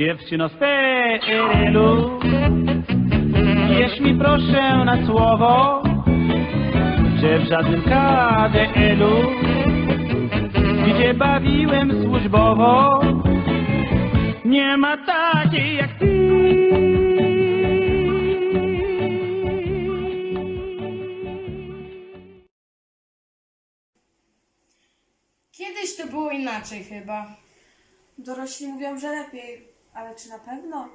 Dziewczyno z PRL-u, wierz mi proszę na słowo, że w żadnym KDL-u, gdzie bawiłem służbowo, nie ma takiej jak ty. Kiedyś to było inaczej chyba. Dorośli mówią, że lepiej, ale czy na pewno?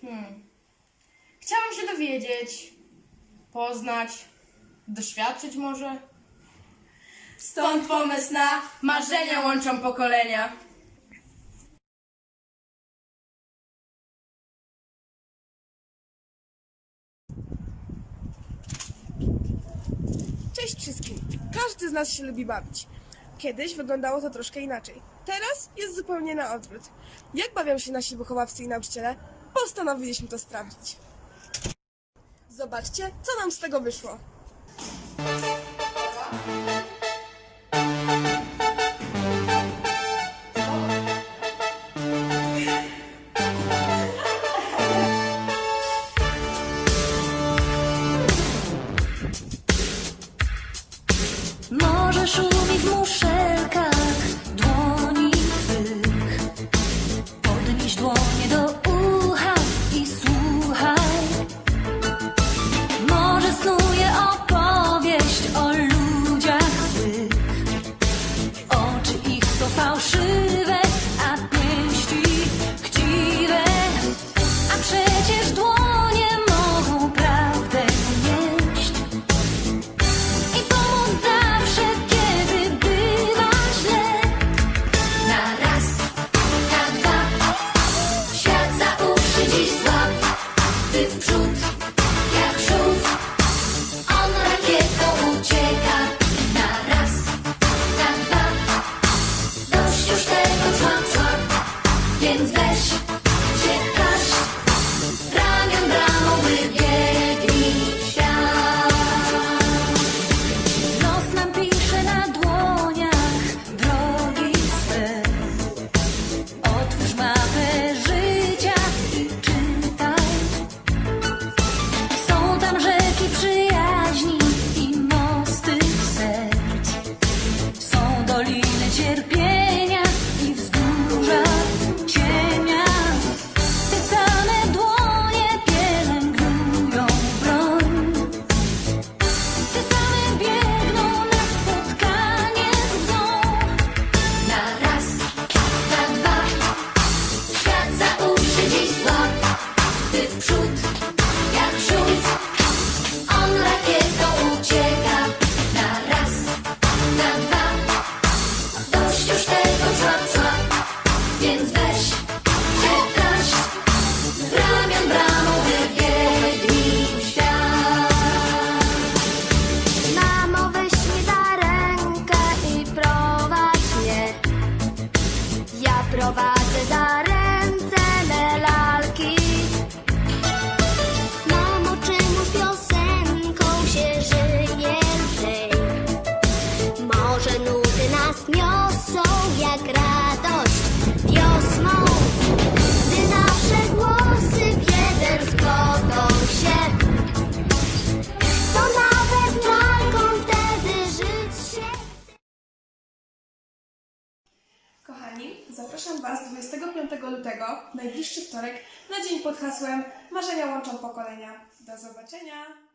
Hmm. Chciałam się dowiedzieć, poznać, doświadczyć może. Stąd pomysł na marzenia łączą pokolenia. Cześć wszystkim! Każdy z nas się lubi bawić. Kiedyś wyglądało to troszkę inaczej. Teraz jest zupełnie na odwrót. Jak bawią się nasi wychowawcy i nauczyciele? Postanowiliśmy to sprawdzić. Zobaczcie, co nam z tego wyszło. fresh. Và zapraszam Was 25 lutego, najbliższy wtorek, na dzień pod hasłem Marzenia łączą pokolenia. Do zobaczenia!